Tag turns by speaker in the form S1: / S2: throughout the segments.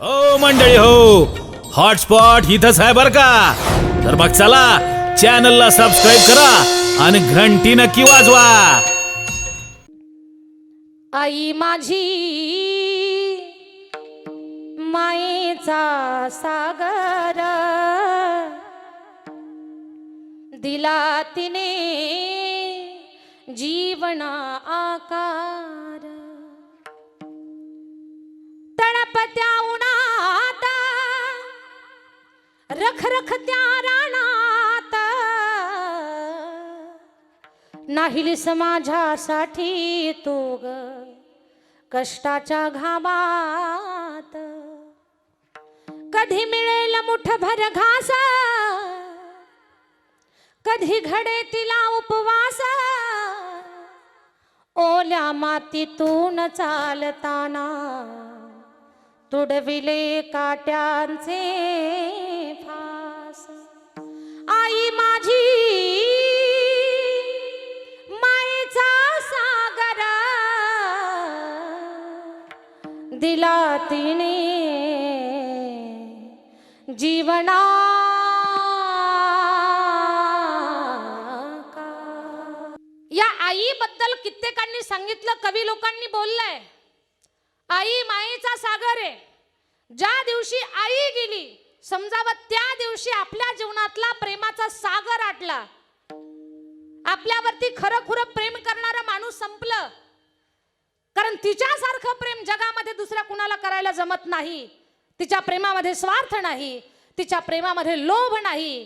S1: हो मंडळी हो. हॉटस्पॉट इथंच आहे बर का? तर मग चला चॅनलला सबस्क्राईब करा आणि घंटी नक्की वाजवा.
S2: आई माझी मायेचा सागर. दिला तिने जीवना आकार. तळपत्या उन्हात त्या राणात नाहीलीस माझ्यासाठी तू ग कष्टाच्या घामात कधी मिळेल मुठभर घास कधी घडे तिला उपवास. ओल्या मातीतून चालताना तुडविले काट्यांचे फास. आई माझी मायेचा सागर. दिला तिने जीवना या आईबद्दल कित्येकांनी सांगितलं कवी लोकांनी बोललंय. आई मायेचा सागर आहे. ज्या दिवशी आई गेली समजावं त्या दिवशी आपल्या जीवनातला प्रेमाचा सागर आटला. आपल्यावरती खरं खुरं प्रेम करणारा माणूस संपलं. कारण तिच्यासारखं प्रेम जगामध्ये दुसऱ्या कुणाला करायला जमत नाही. तिच्या प्रेमामध्ये स्वार्थ नाही. तिच्या प्रेमामध्ये लोभ नाही.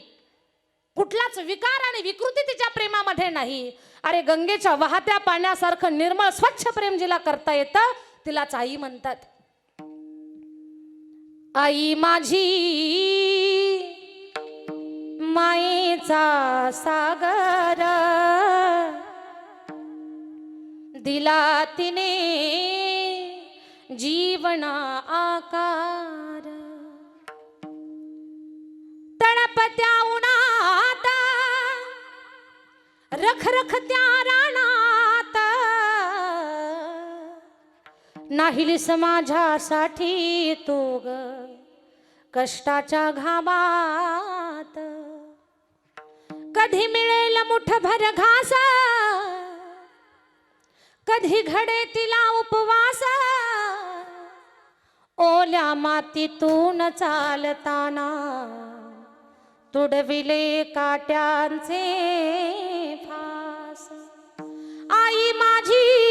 S2: कुठलाच विकार आणि विकृती तिच्या प्रेमामध्ये नाही. अरे गंगेच्या वाहत्या पाण्यासारखं निर्मळ स्वच्छ प्रेम जिला करता येतं तिलाच आई म्हणतात. आई माझी मायेचा सागर दिला तिने जीवना आकार. तळपत्या उन्हात रखरखत्या राणा नाहीलीस माझ्यासाठी तू ग. कष्टाच्या घामात कधी मिळेल मुठभर घास? कधी घडे तिला उपवास? ओल्या मातीतून चालताना तुडविले काट्यांचे फास. आई माझी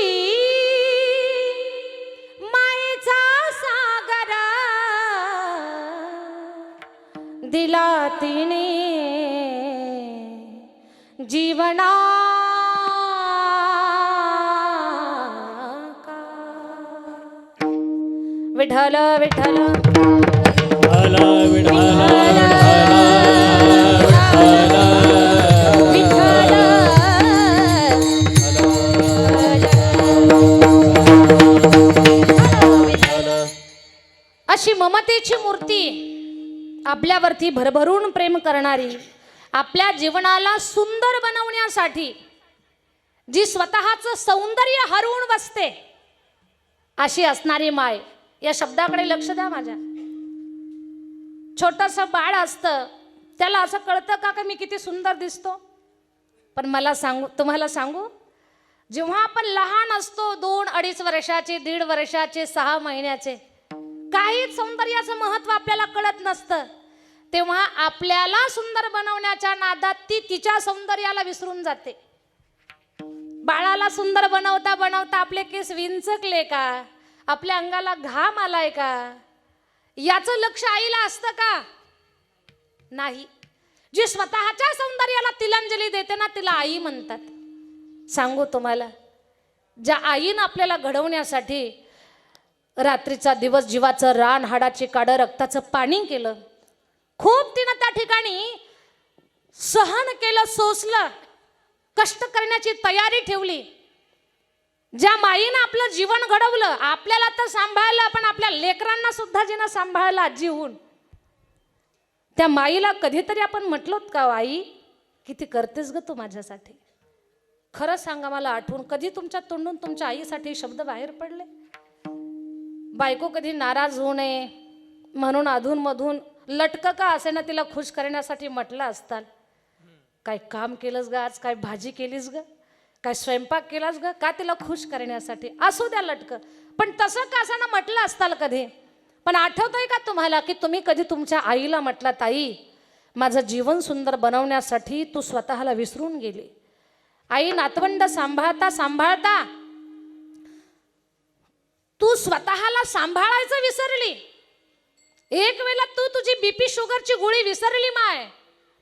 S2: दिला तिने जीवना विठ्ठल. विठ्ठल. अशी ममतेची मूर्ती आपल्यावरती भरभरून प्रेम करणारी आपल्या जीवनाला सुंदर बनवण्यासाठी जी स्वतःचं सौंदर्य हरवून बसते अशी असणारी माय. या शब्दाकडे लक्ष द्या माझ्या. छोटस बाळ असतं त्याला असं कळतं का का मी किती सुंदर दिसतो? पण मला सांगू तुम्हाला सांगू? जेव्हा आपण लहान असतो दोन अडीच वर्षाचे दीड वर्षाचे सहा महिन्याचे काहीच सौंदर्याचं महत्त्व आपल्याला कळत नसतं. तेव्हा आपल्याला सुंदर बनवण्याच्या नादात ती तिच्या सौंदर्याला विसरून जाते. बाळाला सुंदर बनवता बनवता आपले केस विंचकले का? आपल्या अंगाला घाम आलाय का? याचं लक्ष आईला असतं का? नाही. जी स्वतःच्या सौंदर्याला तिलांजली देते ना तिला आई म्हणतात. सांगू तुम्हाला ज्या आईनं आपल्याला घडवण्यासाठी रात्रीचा दिवस जीवाचं रान हाडाची काडं रक्ताचं पाणी केलं खूप तिनं त्या ठिकाणी सहन केलं सोसलं कष्ट करण्याची तयारी ठेवली. ज्या माईनं आपलं जीवन घडवलं आपल्याला तर सांभाळलं पण आपल्या लेकरांना सुद्धा जिनं सांभाळलं आजी होऊन त्या माईला कधीतरी आपण म्हटलोत का आई किती करतेस ग तू माझ्यासाठी? खरं सांगा मला आठवून कधी तुमच्या तोंडून तुमच्या आईसाठी शब्द बाहेर पडले? बायको कधी नाराज होऊ नये म्हणून अधूनमधून लटकं का असे ना तिला खुश करण्यासाठी म्हटलं असताल? काय काम केलंस ग आज? काय भाजी केलीस ग? काय स्वयंपाक केलास ग? का तिला खुश करण्यासाठी? असू द्या लटकं. पण तसं का असं ना म्हटलं असताल कधी? पण आठवतंय का तुम्हाला की तुम्ही कधी तुमच्या आईला म्हटला ताई माझं जीवन सुंदर बनवण्यासाठी तू स्वतःला विसरून गेली. आई नातवंड सांभाळता सांभाळता. तू स्वतःला सांभाळायचं विसरली. एक वेळेला तू तुझी बीपी शुगरची गोळी विसरली माय.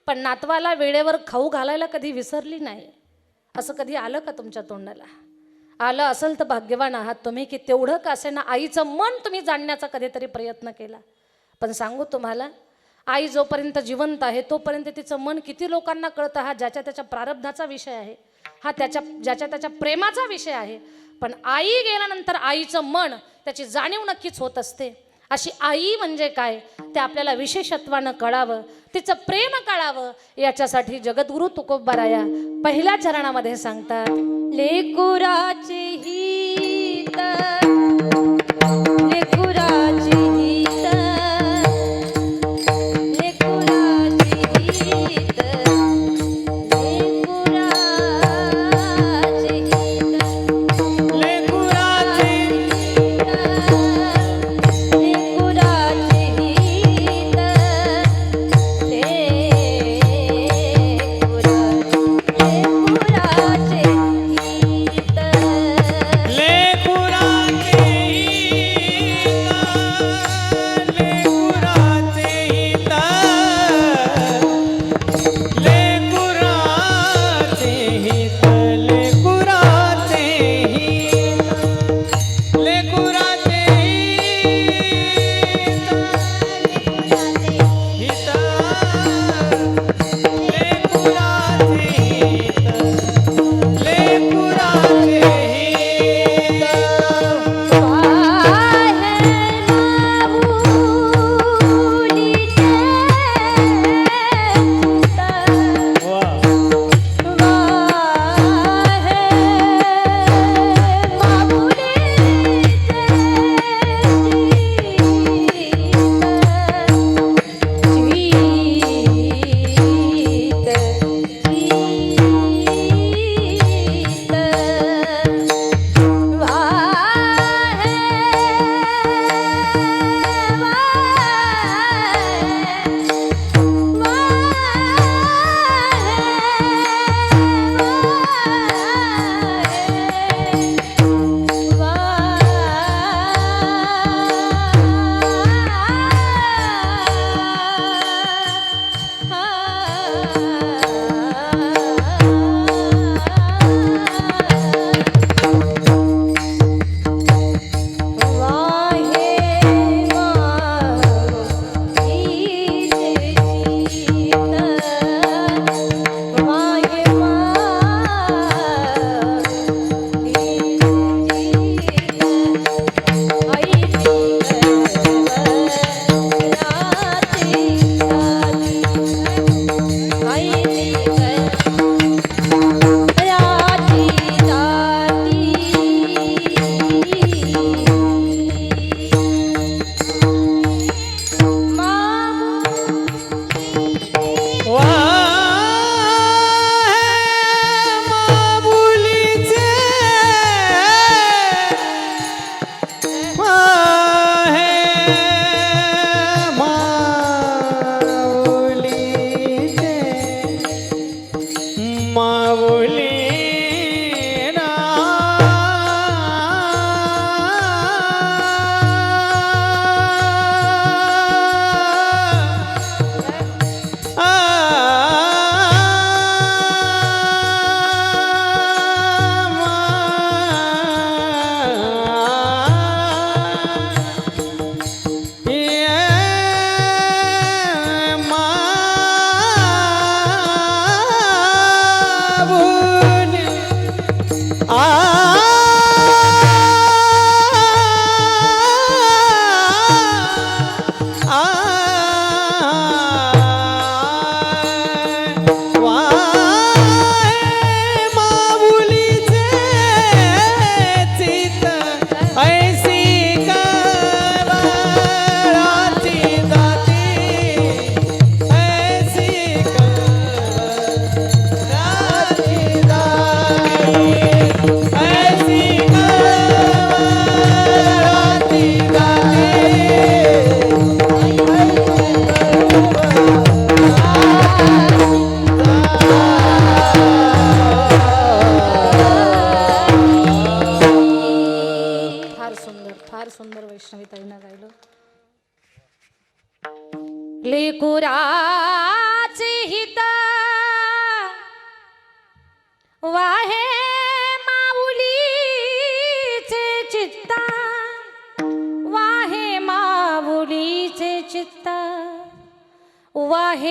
S2: पण नातवाला वेळेवर खाऊ घालायला कधी विसरली नाही. असं कधी आलं का तुमच्या तोंडाला? आलं असेल तर भाग्यवान आहात तुम्ही की तेवढं का असे ना आईचं मन तुम्ही जाणण्याचा कधीतरी प्रयत्न केला. पण सांगू तुम्हाला आई जोपर्यंत जिवंत आहे तोपर्यंत तिचं मन किती लोकांना कळतं हा ज्याच्या त्याच्या प्रारब्धाचा विषय आहे. हा त्याच्या ज्याच्या त्याच्या प्रेमाचा विषय आहे. पण आई गेल्यानंतर आईचं मन त्याची जाणीव नक्कीच होत असते. अशी आई म्हणजे काय? ते आपल्याला विशेषत्वानं कळावं तिचं प्रेम कळावं याच्यासाठी जगद्गुरु तुकोबराया पहिल्या चरणामध्ये सांगतात
S3: लेकुराची ही लेकुराचे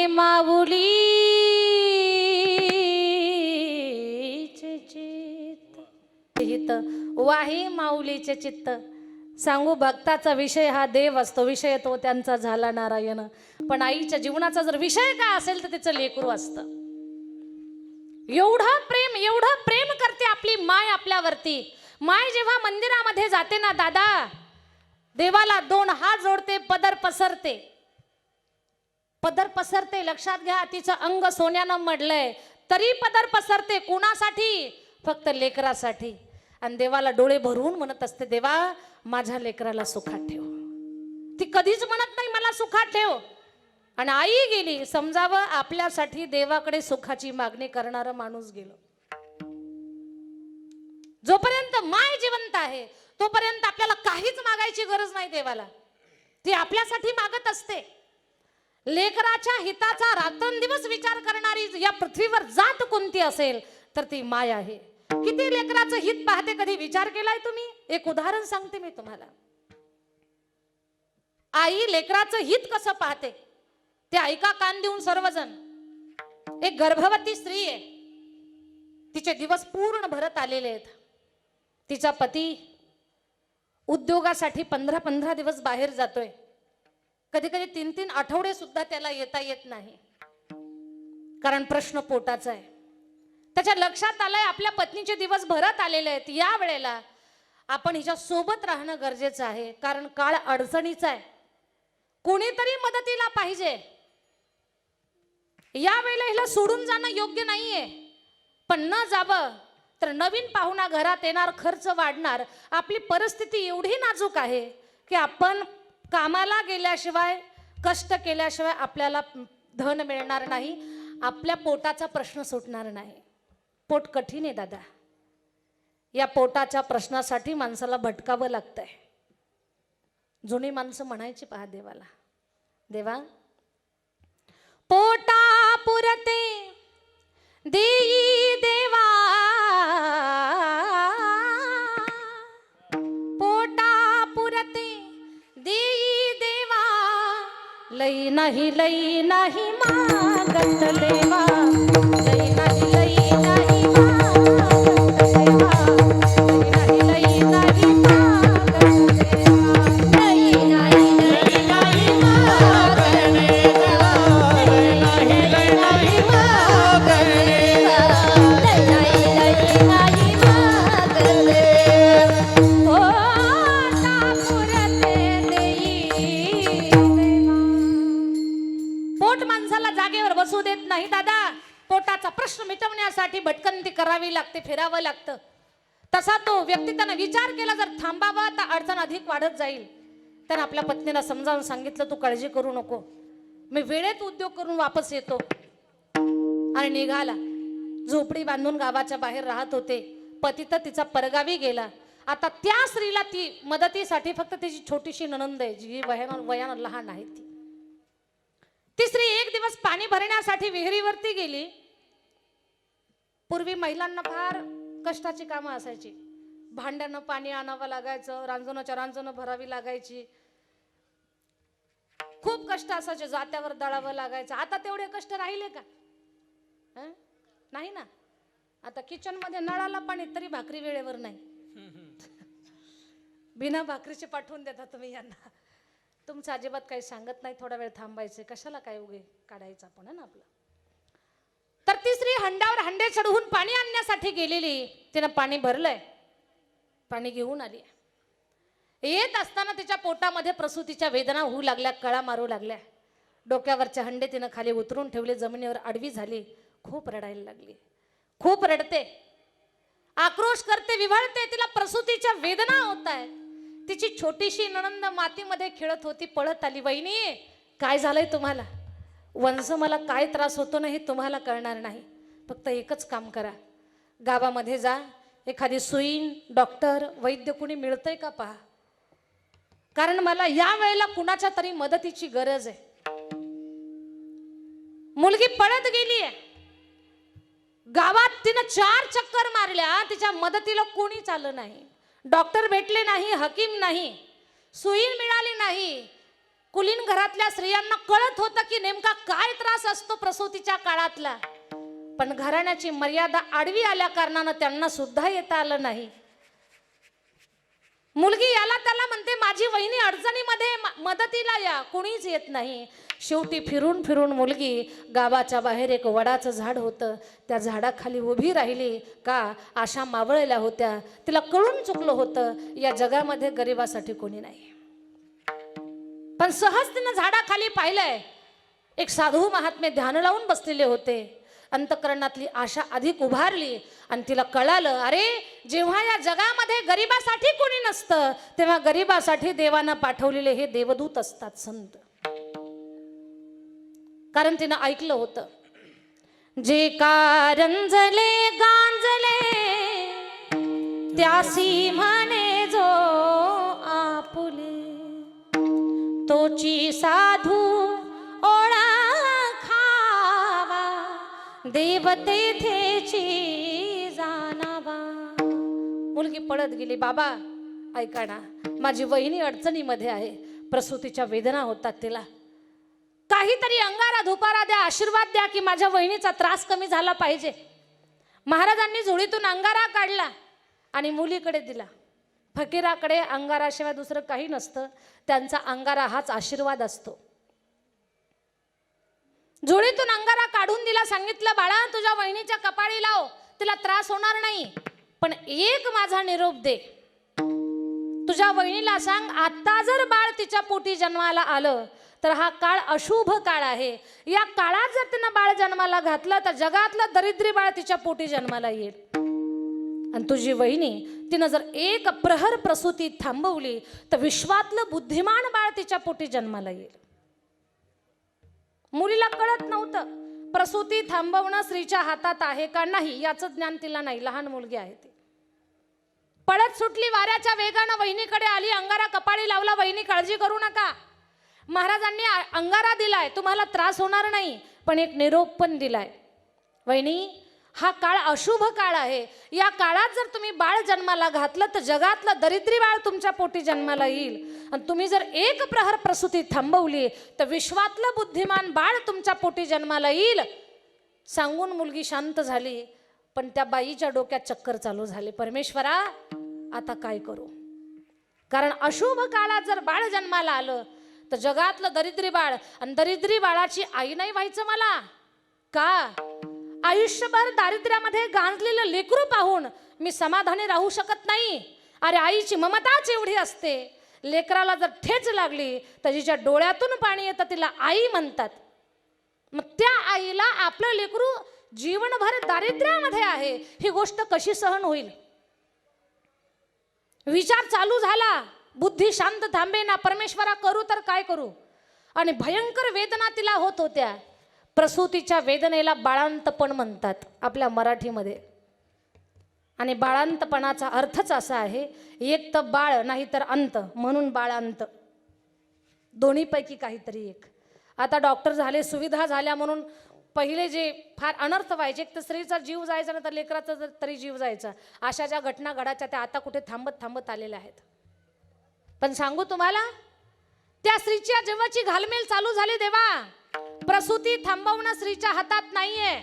S2: माऊलीचे चित्त हित वाही माऊलीचे चित्त. सांगू भक्ताचा विषय हा देव असतो. विषय तो त्यांचा झाला नारायण. पण आईच्या जीवनाचा जर विषय काय असेल तर तिचं लेकरू असतं. एवढं प्रेम एवढं प्रेम करते आपली माय आपल्यावरती. माय जेव्हा मंदिरामध्ये जाते ना दादा देवाला दोन हात जोडते पदर पसरते. पदर पसरते लक्षात घ्या तिचं अंग सोन्यानं मडलंय. तरी पदर पसरते कुणासाठी? फक्त लेकरासाठी. आणि देवाला डोळे भरून म्हणत असते देवा माझ्या लेकराला सुखात ठेव. ती कधीच म्हणत नाही मला सुखात ठेव. आणि आई गेली समजावं आपल्यासाठी देवाकडे सुखाची मागणी करणारा माणूस गेलो. जोपर्यंत माय जिवंत आहे तोपर्यंत आपल्याला काहीच मागायची गरज नाही देवाला. ती आपल्यासाठी मागत असते. लेकराच्या हिताचा रात्रंदिवस विचार करणारी या पृथ्वीवर जात कोणती असेल तर ती माय आहे. किती लेकराचं हित पाहते कधी विचार केलाय तुम्ही? एक उदाहरण सांगते मी तुम्हाला. आई लेकराचं हित कसं पाहते? ते ऐका कान देऊन सर्वजण. एक गर्भवती स्त्री आहे. तिचे दिवस पूर्ण भरत आलेले आहेत. तिचा पती उद्योगासाठी पंधरा पंधरा दिवस बाहेर जातोय. कधी कधी तीन तीन आठवडे सुद्धा त्याला येता येत नाही. कारण प्रश्न पोटाचा आहे. त्याच्या लक्षात आलंय आपल्या पत्नीचे दिवस भरत आलेले आहेत. या वेळेला आपण हिच्या सोबत राहणं गरजेचं आहे. कारण काळ अडचणीचा आहे. कोणीतरी मदतीला पाहिजे. या वेळेला हिला सोडून जाणं योग्य नाहीये. पण न जावं तर नवीन पाहुणा घरात येणार खर्च वाढणार. आपली परिस्थिती एवढी नाजूक आहे की आपण कामाला गेल्याशिवाय कष्ट केल्याशिवाय आपल्याला धन मिळणार नाही. आपल्या पोटाचा प्रश्न सुटणार नाही. पोट कठीण आहे दादा. या पोटाच्या प्रश्नासाठी माणसाला भटकावं लागतंय. जुनी माणसं म्हणायची पहा देवाला. देवा पोटा पुरते देई देवा नाही लई नाही मागत देवा वापस येतो. आणि निघाला. झोपडी बांधून गावाच्या बाहेर राहत होते. पती तर तिचा परगावी गेला. आता त्या स्त्रीला ती मदतीसाठी फक्त तिची छोटीशी ननंद आहे जी वयान वयानं लहान आहे ती. ती स्त्री एक दिवस पाणी भरण्यासाठी विहिरीवरती गेली. पूर्वी महिलांना फार कष्टाची कामं असायची. भांड्यानं पाणी आणावं लागायचं रांजणच्या रांजणं भरावी लागायची. खूप कष्ट असायचे जात्यावर दळावं लागायचं. आता तेवढे कष्ट राहिले का? हं? नाही ना? आता किचनमध्ये नळाला पाणी तरी भाकरी वेळेवर नाही. बिना भाकरीचे पाठवून देता तुम्ही यांना. तुमचं अजिबात काही सांगत नाही थोडा वेळ थांबायचं कशाला काय उगे काढायचं आपण ना आपलं? तर ती स्त्री हंड्यावर हंडे चढवून पाणी आणण्यासाठी गेलेली. तिनं पाणी भरलंय. पाणी घेऊन आली. येत असताना तिच्या पोटामध्ये प्रसूतीच्या वेदना होऊ लागल्या कळा मारू लागल्या. डोक्यावरचे हंडे तिनं खाली उतरून ठेवले जमिनीवर आडवी झाली खूप रडायला लागली. खूप रडते. आक्रोश करते विव्हळते तिला प्रसूतीच्या वेदना होत आहे तिची छोटीशी नणंद मातीमध्ये खेळत होती पळत आली वहिनी काय झालंय तुम्हाला? वंश मला काय त्रास होतो ना हे तुम्हाला कळणार नाही. फक्त एकच काम करा. गावामध्ये जा एखादी सुईन डॉक्टर वैद्य कुणी मिळतंय का पहा? कारण मला या वेळेला कुणाच्या तरी मदतीची गरज आहे. मुलगी पळत गेलीये. गावात तिनं चार चक्कर मारल्या तिच्या मदतीला कोणीच आलं नाही. डॉक्टर भेटले नाही हकीम नाही सुई मिळाली नाही. कुलीन घरातल्या स्त्रियांना कळत होतं की नेमका काय त्रास असतो प्रसूतीच्या काळातला. पण घराण्याची मर्यादा आडवी आल्या कारणानं त्यांना सुद्धा येता आलं नाही. मुलगी याला त्याला म्हणते माझी वहिनी अडचणीमध्ये म- मदतीला या कुणीच येत नाही. शेवटी फिरून फिरून मुलगी गावाच्या बाहेर एक वडाचं झाड होतं. त्या झाडाखाली उभी राहिली. का? आशा मावळलेल्या होत्या. तिला कळून चुकलं होतं. या जगामध्ये गरिबासाठी कोणी नाही. पण सहज तिनं झाडाखाली पाहिलंय. एक साधू महात्मे ध्यान लावून बसलेले होते. अंतकरणातली आशा अधिक उभारली आणि तिला कळालं अरे जेव्हा या जगामध्ये गरिबासाठी कोणी नसतं तेव्हा गरिबासाठी देवानं पाठवलेले हे देवदूत असतात संत. कारण तिनं ऐकलं होतं जे कारंजले गांजले त्यासी म्हणे जो आपुले तोची साध देवतेथेची जाणावा. मुलगी पळत गेली बाबा ऐका ना माझी वहिनी अडचणीमध्ये आहे. प्रसूतीच्या वेदना होतात तिला. काहीतरी अंगारा धुपारा द्या आशीर्वाद द्या की माझ्या वहिनीचा त्रास कमी झाला पाहिजे. महाराजांनी झोळीतून अंगारा काढला आणि मुलीकडे दिला. फकीराकडे अंगाराशिवाय दुसरं काही नसतं. त्यांचा अंगारा हाच आशीर्वाद असतो. झुळीतून अंगारा काढून दिला सांगितलं बाळा तुझ्या वहिनीच्या कपाळी लाव तिला त्रास होणार नाही पण एक माझा निरोप दे. तुझ्या वहिनीला सांग आता जर बाळ तिच्या पोटी जन्माला आलं तर हा काळ अशुभ काळ आहे. या काळात जर तिनं बाळ जन्माला घातलं तर जगातलं दरिद्री बाळ तिच्या पोटी जन्माला येईल. आणि तुझी वहिनी तिनं जर एक प्रहर प्रसूती थांबवली तर विश्वातलं बुद्धिमान बाळ तिच्या पोटी जन्माला येईल. मुलीला कळत नव्हतं. प्रसूती थांबवणं स्त्रीच्या हातात आहे का नाही याचं ज्ञान तिला नाही. लहान मुलगी आहे ती. पळत सुटली वाऱ्याच्या वेगानं वहिनीकडे आली अंगारा कपाळी लावला वहिनी काळजी करू नका. महाराजांनी अंगारा दिलाय तुम्हाला त्रास होणार नाही पण एक निरोप पण दिलाय. वहिनी हा काळ अशुभ काळ आहे. या काळात जर तुम्ही बाळ जन्माला घातलं तर जगातलं दरिद्री बाळ तुमच्या पोटी जन्माला येईल. आणि तुम्ही जर एक प्रहर प्रसूती थांबवली तर विश्वातलं बुद्धिमान बाळ तुमच्या पोटी जन्माला येईल. सांगून मुलगी शांत झाली पण त्या बाईच्या डोक्यात चक्कर चालू झाले. परमेश्वरा आता काय करू? कारण अशुभ काळात जर बाळ जन्माला आलं तर जगातलं दरिद्री बाळ आणि दरिद्री बाळाची आई नाही व्हायचं मला. का? आयुष्यभर दारिद्र्यामध्ये गांजलेलं लेकरू पाहून मी समाधानी राहू शकत नाही. अरे आईची ममताच एवढी असते. लेकराला जर ठेच लागली तर जिच्या डोळ्यातून पाणी येतं तिला आई म्हणतात. मग त्या आईला आपलं लेकरू जीवनभर दारिद्र्यामध्ये आहे ही गोष्ट कशी सहन होईल? विचार चालू झाला. बुद्धी शांत थांबे ना परमेश्वरा करू तर काय करू? आणि भयंकर वेदना तिला होत होत्या. प्रसूतीच्या वेदनेला बाळांतपण म्हणतात आपल्या मराठीमध्ये. आणि बाळांतपणाचा अर्थच असा आहे एक तर बाळ नाही तर अंत म्हणून बाळांत. दोन्हीपैकी काहीतरी एक. आता डॉक्टर झाले सुविधा झाल्या म्हणून पहिले जे फार अनर्थ व्हायचे एक तर स्त्रीचा जीव जायचा ना तर लेकराचा तरी जीव जायचा. अशा ज्या घटना घडायच्या त्या आता कुठे थांबत थांबत आलेल्या आहेत. पण सांगू तुम्हाला त्या स्त्रीच्या जेव्हाची घालमेल चालू झाली देवा प्रसूती थांबवणं स्त्रीच्या हातात नाहीये.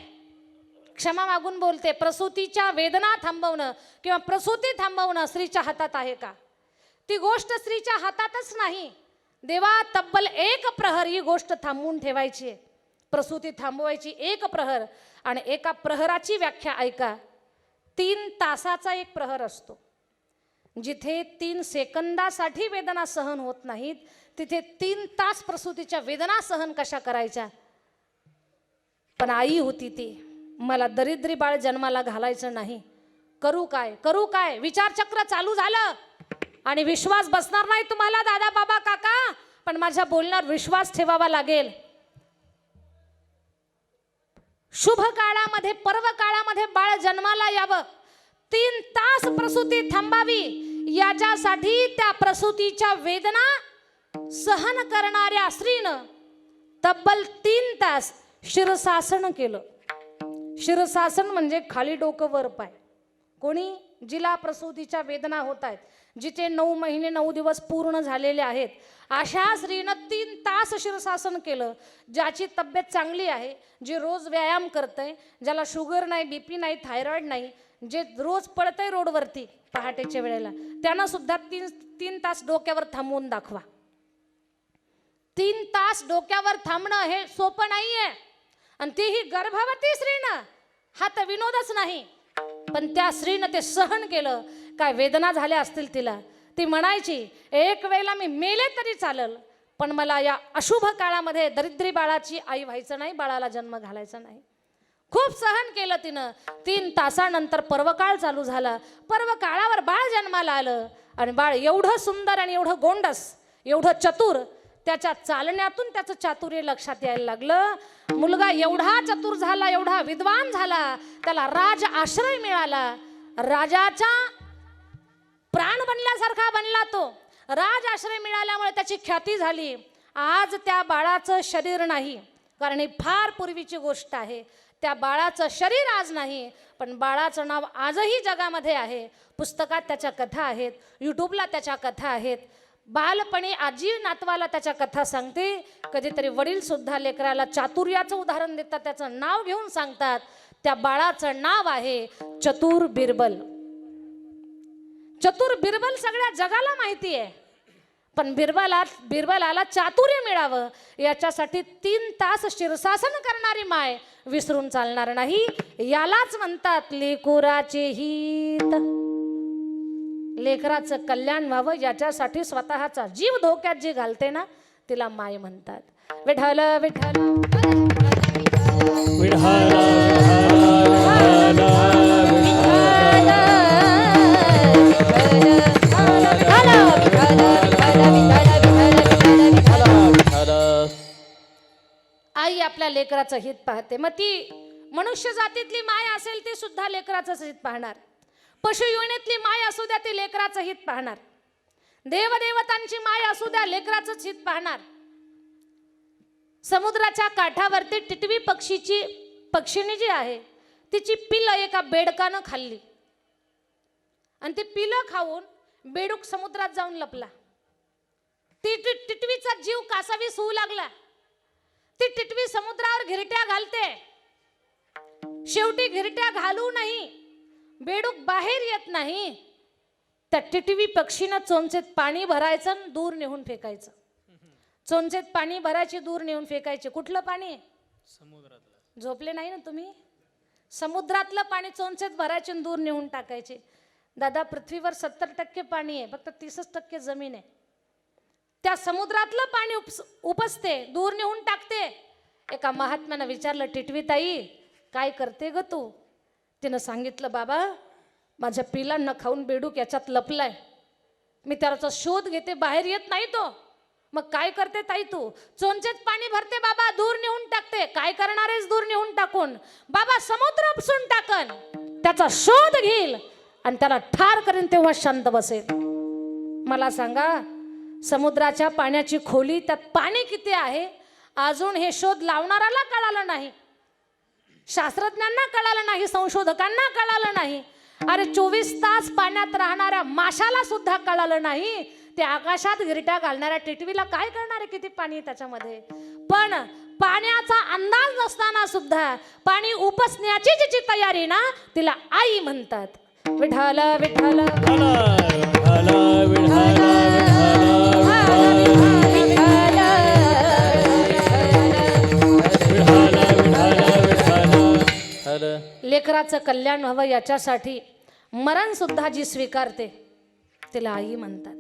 S2: क्षमा मागून बोलते प्रसूतीच्या वेदना थांबवणं किंवा प्रसूती थांबवणं स्त्रीच्या हातात आहे का? ती गोष्ट स्त्रीच्या हातातच नाही. देवा तब्बल एक प्रहर ही गोष्ट थांबवून ठेवायची आहे. प्रसूती थांबवायची एक प्रहर आणि एका प्रहराची व्याख्या ऐका. तीन तासाचा एक प्रहर असतो. जिथे तीन सेकंदासाठी वेदना सहन होत नाहीत तिथे तीन तास प्रसूतीच्या वेदना सहन कशा करायच्या? पण आई होती ती. मला दरिद्री बाळ जन्माला घालायचं नाही. करू काय? करू काय? विचारचक्र चालू झालं. आणि विश्वास बसणार नाही तुम्हाला दादा बाबा काका. पण माझ्या बोलण्यावर विश्वास ठेवावा लागेल. शुभ काळामध्ये पर्व काळामध्ये बाळ जन्माला यावं. तीन तास प्रसूती थांबावी. याच्यासाठी त्या प्रसूतीच्या वेदना सहन करणाऱ्या स्त्रीनं तब्बल तीन तास शिरसासन केलं. शिरसासन म्हणजे खाली डोकं वर पाय. कोणी जिला प्रसूतीच्या वेदना होत आहेत जिचे नऊ महिने नऊ दिवस पूर्ण झालेले आहेत अशा स्त्रीनं तीन तास शिरसासन केलं ज्याची तब्येत चांगली आहे जी रोज व्यायाम करतंय ज्याला शुगर नाही बी पी नाही थायरॉईड नाही जे रोज पडतंय रोडवरती पहाटेच्या वेळेला त्यांना सुद्धा तीन तीन तास डोक्यावर थांबवून दाखवा. तीन तास डोक्यावर थांबणं हे सोपं नाही आहे आणि तीही गर्भवती स्त्रीनं. हा तर विनोदच नाही. पण त्या स्त्रीनं ते सहन केलं. काय वेदना झाल्या असतील तिला. ती म्हणायची एक वेळेला मी मेले तरी चालल पण मला या अशुभ काळामध्ये दरिद्री बाळाची आई व्हायचं नाही बाळाला जन्म घालायचा नाही. खूप सहन केलं तिनं. तीन तासानंतर पर्वकाळ चालू झाला. पर्वकाळावर बाळ जन्माला आलं. आणि बाळ एवढं सुंदर आणि एवढं गोंडस एवढं चतुर त्याच्या चालण्यातून त्याचं चातुर्य लक्षात यायला लागलं. मुलगा एवढा चतुर झाला एवढा विद्वान झाला त्याला राज आश्रय मिळाला. राजाच्या प्राण बनल्यासारखा बनला तो. राज आश्रय मिळाल्यामुळे त्याची ख्याती झाली. आज त्या बाळाचं शरीर नाही कारण ही फार पूर्वीची गोष्ट आहे. त्या बाळाचं शरीर आज नाही पण बाळाचं नाव आजही जगामध्ये आहे. पुस्तकात त्याच्या कथा आहेत यूट्यूबला त्याच्या कथा आहेत. बालपणी आजी नातवाला त्याच्या कथा सांगते. कधीतरी वडीलसुद्धा लेकराला चातुर्याचं उदाहरण देतात त्याचं नाव घेऊन सांगतात. त्या बाळाचं नाव आहे चतुर बिरबल. चतुर बिरबल सगळ्या जगाला माहिती आहे. पण बिरबला बिरबलाला चातुर्य मिळावं याच्यासाठी तीन तास शीर्षासन करणारी माय विसरून चालणार नाही. यालाच म्हणतात लेकुराचे हित. लेकराचं कल्याण व्हावं याच्यासाठी स्वतःचा जीव धोक्यात जी घालते ना तिला माय म्हणतात. विठल विठल विठल आपल्या लेकराचं हित पाहते. मग ती मनुष्य जातीतली माय असेल ती सुद्धा लेकराचं हित पाहणार. पशु योनीतली माय असू द्या ती लेकराचं हित पाहणार. देवदेवतांची माय असू द्या लेकराचंच हित पाहणार. समुद्राच्या काठावरती टिटवी पक्षीची पक्षिणी जी आहे तिची पिलं एका बेडकानं खाल्ली. आणि ती पिलं खाऊन बेडूक समुद्रात जाऊन लपला. ती टिटवीचा जीव कासावीस होऊ लागला. ती टिटवी समुद्रावर घिरट्या घालते. शेवटी घिरट्या घालू नाही बेडूक बाहेर येत नाही. त्या टिटवी पक्षीनं चोंचेत पाणी भरायचं दूर नेऊन फेकायचं. चोंचेत पाणी भरायचे दूर नेऊन फेकायचे. कुठलं पाणी? झोपले नाही ना तुम्ही? समुद्रातलं पाणी चोंचेत भरायचे दूर नेऊन टाकायचे. दादा पृथ्वीवर सत्तर टक्के पाणी आहे फक्त तीसच टक्के जमीन आहे. त्या समुद्रातलं पाणी उपस उपसते दूर नेऊन टाकते. एका महात्म्यानं विचारलं टिटवी ताई काय करते ग तू? तिनं सांगितलं बाबा माझ्या पिलांना खाऊन बेडूक याच्यात लपलाय. मी त्याचा शोध घेते बाहेर येत नाही तो. मग काय करते ताई तू? चोंचेत पाणी भरते बाबा दूर नेऊन टाकते. काय करणार आहेस दूर नेऊन टाकून? बाबा समुद्र उपसून टाकन. त्याचा शोध घेईल. आणि त्याला ठार करेन तेव्हा शांत बसेल. मला सांगा समुद्राच्या पाण्याची खोली त्यात पाणी किती आहे? अजून हे शोध लावणाऱ्याला कळालं नाही. शास्त्रज्ञांना कळालं नाही संशोधकांना कळालं नाही. अरे चोवीस तास पाण्यात राहणाऱ्या माशाला सुद्धा कळालं नाही. ते आकाशात गिरट्या घालणाऱ्या टिटवीला काय करणार आहे किती पाणी त्याच्यामध्ये? पण पाण्याचा अंदाज नसताना सुद्धा पाणी उपसण्याची जी तयारी ना तिला आई म्हणतात. विठाल विठाल लेकराचं कल्याण व्हावं याच्यासाठी मरण सुद्धा जी स्वीकारते तिला आई म्हणतात.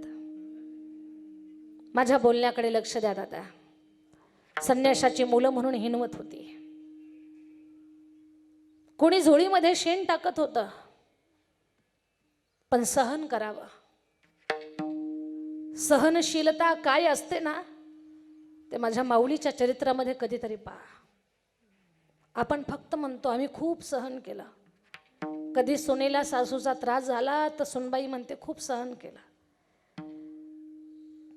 S2: माझ्या बोलण्याकडे लक्ष द्या दादा. संन्याशाची मुलं म्हणून हिनवत होती. कोणी झोळीमध्ये शेण टाकत होतं पण सहन करावं. सहनशीलता काय असते ना ते माझ्या माऊलीच्या चरित्रामध्ये कधीतरी पहा. आपण फक्त म्हणतो आम्ही खूप सहन केलं. कधी सुनेला सासूचा त्रास झाला तर सुनबाई म्हणते खूप सहन केला.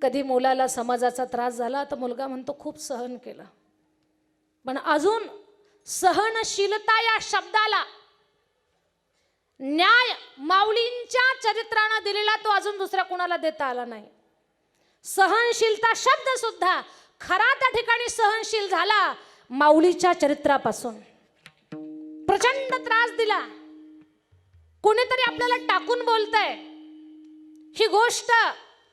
S2: कधी मुलाला समाजाचा त्रास झाला तर मुलगा म्हणतो खूप सहन केलं. पण अजून सहनशीलता या शब्दाला न्याय माऊलींच्या चरित्रानं दिलेला तो अजून दुसऱ्या कुणाला देता आला नाही. सहनशीलता शब्द सुद्धा खरा त्या ठिकाणी सहनशील झाला माऊलीच्या चरित्रापासून. प्रचंड त्रास दिला. कोणीतरी आपल्याला टाकून बोलतंय. ही गोष्ट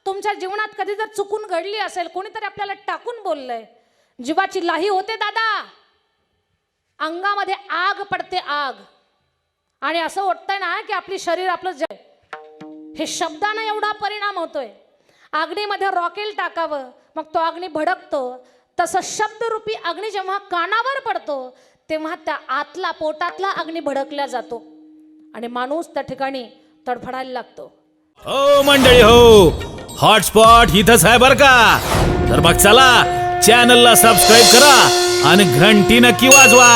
S2: तुमच्या जीवनात कधी जर चुकून घडली असेल कोणीतरी आपल्याला टाकून बोललंय. जीवाची लाही होते दादा. अंगामध्ये आग पडते आग. आणि असं वाटतंय ना की आपली शरीर आपलं जय हे शब्दानं एवढा परिणाम होतोय. अग्नीमध्ये रॉकेल टाकावं. मग तो अग्नी भडकतो. तसं शब्दरूपी अग्नी जेव्हा कानावर पडतो तेव्हा त्या आतला पोटातला अग्नी भडकला जातो. आणि माणूस त्या ठिकाणी तडफडायला लागतो.
S1: हो मंडळी हो. हॉटस्पॉट इथंच आहे बर का? तर मग चला चॅनलला सबस्क्राईब करा आणि घंटी नक्की वाजवा.